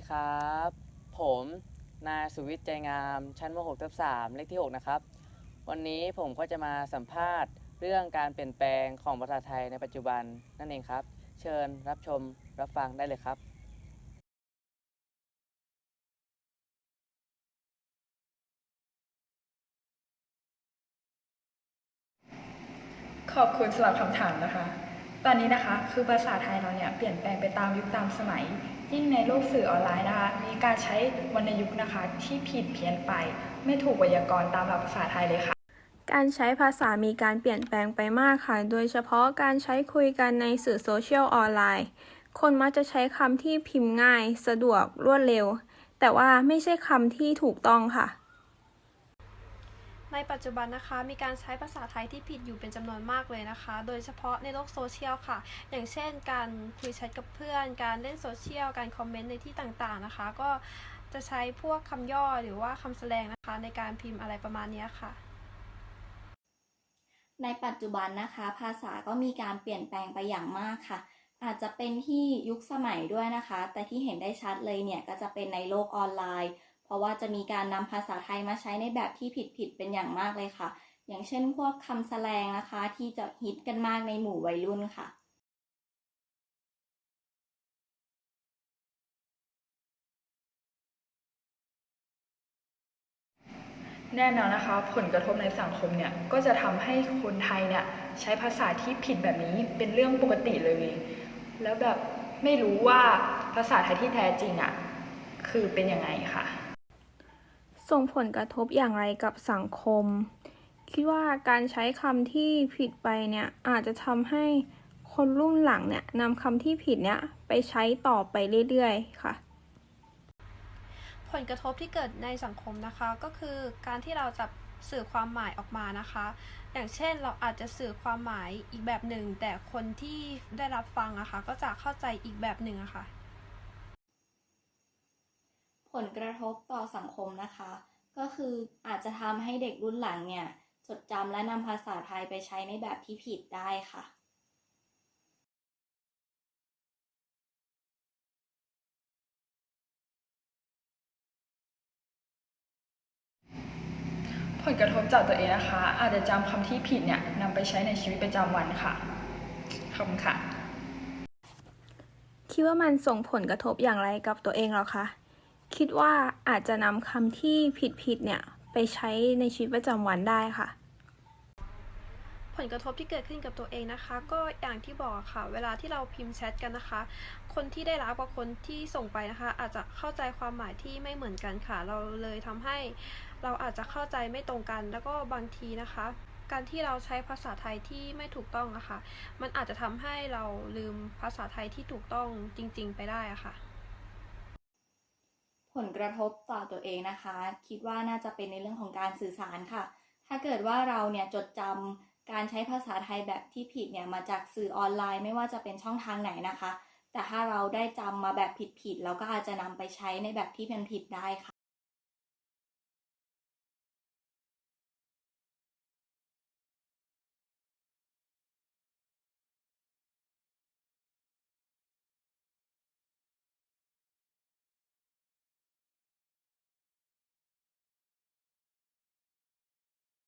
ดีครับ ผมนายสุวิทย์ใจงาม ชั้นม .6 ทับ3เลขที่ 6 นะครับ วันนี้ผมก็จะมาสัมภาษณ์เรื่องการเปลี่ยนแปลงของภาษาไทยในปัจจุบันนั่นเองครับ เชิญรับชมรับฟังได้เลยครับ ขอบคุณสำหรับคำถามนะคะ ตอนนี้นะคะคือภาษาไทยเราเนี่ยเปลี่ยนแปลงไปตามยุคตามสมัย ยิ่งในโลกสื่อออนไลน์นะคะ มีการใช้วรรณยุกต์นะคะ ที่ผิดเพี้ยนไป ไม่ถูกไวยากรณ์ตามหลักภาษาไทยเลยค่ะ การใช้ภาษามีการเปลี่ยนแปลงไปมากค่ะ โดยเฉพาะการใช้คุยกันในสื่อโซเชียลออนไลน์ คนมักจะใช้คำที่พิมพ์ง่าย สะดวกรวดเร็ว แต่ว่าไม่ใช่คำที่ถูกต้องค่ะ ในปัจจุบันนะคะ มีการใช้ภาษาไทยที่ผิดอยู่เป็นจำนวนมากเลยนะคะ โดยเฉพาะในโลกโซเชียลค่ะ อย่างเช่น การคุยแชทกับเพื่อน การเล่นโซเชียล การคอมเมนต์ในที่ต่างๆนะคะ ก็จะใช้พวกคำย่อหรือว่าคำแสดงนะคะ ในการพิมพ์อะไรประมาณนี้ค่ะ ในปัจจุบันนะคะ ภาษาก็มีการเปลี่ยนแปลงไปอย่างมากค่ะ อาจจะเป็นที่ยุคสมัยด้วยนะคะ แต่ที่เห็นได้ชัดเลยเนี่ยก็จะเป็นในโลกออนไลน์ เพราะว่าจะมีการนำภาษาไทยมาใช้ในแบบที่ผิดๆเป็นอย่างมากเลยค่ะ อย่างเช่นพวกคำแสลงนะคะ ที่จะฮิตกันมากในหมู่วัยรุ่นค่ะแน่นอนนะคะผลกระทบในสังคมเนี่ยก็จะทำให้คนไทยเนี่ยใช้ภาษาที่ผิดแบบนี้เป็นเรื่องปกติเลย แล้วแบบไม่รู้ว่าภาษาไทยที่แท้จริงอะคือเป็นยังไงค่ะ ส่งผลกระทบอย่างไรกับสังคม คิดว่าการใช้คำที่ผิดไปเนี่ยอาจจะทำให้คนรุ่นหลังเนี่ยนำคำที่ผิดเนี่ยไปใช้ต่อไปเรื่อยๆ ค่ะ ผลกระทบที่เกิดในสังคมนะคะ ก็คือการที่เราจะสื่อความหมายออกมานะคะ อย่างเช่นเราอาจจะสื่อความหมายอีกแบบหนึ่ง แต่คนที่ได้รับฟังอะคะก็จะเข้าใจอีกแบบหนึ่งอะค่ะ ผลกระทบต่อสังคมนะคะ ก็คืออาจจะทำให้เด็กรุ่นหลังเนี่ย จดจำและนำภาษาไทยไปใช้ในแบบที่ผิดได้ค่ะผลกระทบจากตัวเองนะคะ อาจจะจำคำที่ผิดเนี่ยนำไปใช้ในชีวิตประจำวันค่ะขอบคุณค่ะ คิดว่ามันส่งผลกระทบอย่างไรกับตัวเองหรอคะ คิดว่าอาจจะนำคำที่ผิดๆเนี่ยไปใช้ในชีวิตประจำวันได้ค่ะ ผลกระทบที่เกิดขึ้นกับตัวเองนะคะ ก็อย่างที่บอกค่ะ เวลาที่เราพิมพ์แชทกันนะคะ คนที่ได้รับกับคนที่ส่งไปนะคะ อาจจะเข้าใจความหมายที่ไม่เหมือนกันค่ะ เราเลยทำให้เราอาจจะเข้าใจไม่ตรงกัน แล้วก็บางทีนะคะ การที่เราใช้ภาษาไทยที่ไม่ถูกต้องอะค่ะมันอาจจะทำให้เราลืมภาษาไทยที่ถูกต้องจริง ๆ ไปได้อะค่ะ ผลกระทบต่อตัวเองนะคะ คิดว่าน่าจะเป็นในเรื่องของการสื่อสารค่ะ ถ้าเกิดว่าเราเนี่ยจดจำการใช้ภาษาไทยแบบที่ผิดเนี่ยมาจากสื่อออนไลน์ไม่ว่าจะเป็นช่องทางไหนนะคะ แต่ถ้าเราได้จำมาแบบผิดๆเราก็อาจจะนำไปใช้ในแบบที่เป็นผิดได้ค่ะ